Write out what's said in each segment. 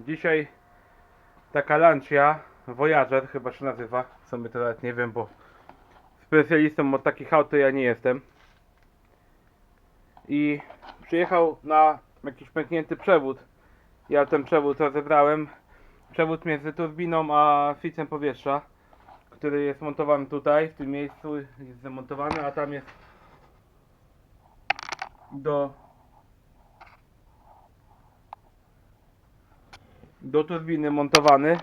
Dzisiaj taka Lancia Voyager chyba się nazywa. W sumie to nawet nie wiem, bo specjalistą od takich aut ja nie jestem. I przyjechał na jakiś pęknięty przewód. Ja ten przewód rozebrałem. Przewód między turbiną a ficem powietrza, który jest montowany tutaj, w tym miejscu jest zamontowany, a tam jest do do turbiny montowany.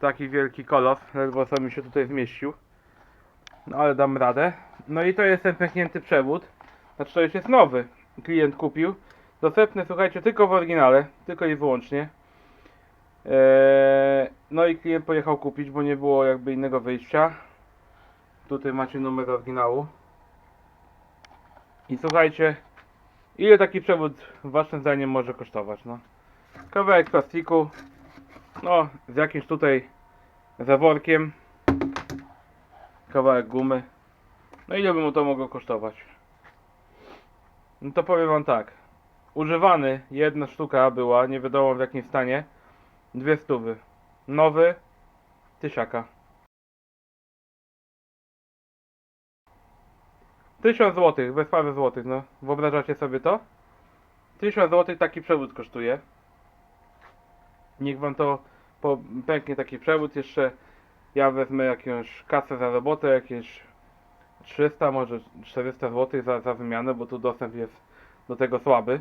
Taki wielki kolos, ledwo co mi się tutaj zmieścił. No ale dam radę. No i to jest ten pęknięty przewód. Znaczy to już jest nowy. Klient kupił. Dostępny słuchajcie tylko w oryginale tylko i wyłącznie. Eee, no i klient pojechał kupić, bo nie było jakby innego wyjścia. Tutaj macie numer oryginału. I słuchajcie, ile taki przewód waszym zdaniem może kosztować, no? Kawałek plastiku, no, z jakimś tutaj zaworkiem, kawałek gumy. No ile by mu to mogło kosztować? No to powiem wam tak. Używany, jedna sztuka była, nie wiadomo w jakim stanie. Dwie stówy. Nowy, tysiaka. Tysiąc złotych, bez parę złotych, no. Wyobrażacie sobie to? Tysiąc złotych taki przewód kosztuje. Niech wam to pęknie taki przewód. Jeszcze ja wezmę jakąś kasę za robotę, jakieś 300, może 400 złotych za, za wymianę, bo tu dostęp jest do tego słaby.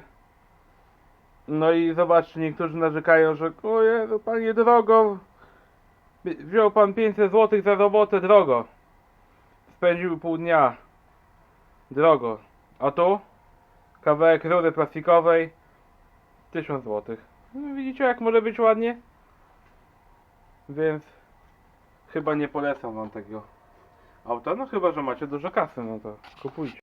No i zobaczcie, niektórzy narzekają, że o Jezu, panie drogo, Wzi- wziął pan 500 zł za robotę, drogo. Spędził pół dnia, drogo. A tu kawałek rury plastikowej, 1000 zł. No, widzicie jak może być ładnie? Więc chyba nie polecam wam takiego auta, no chyba, że macie dużo kasy, no to kupujcie.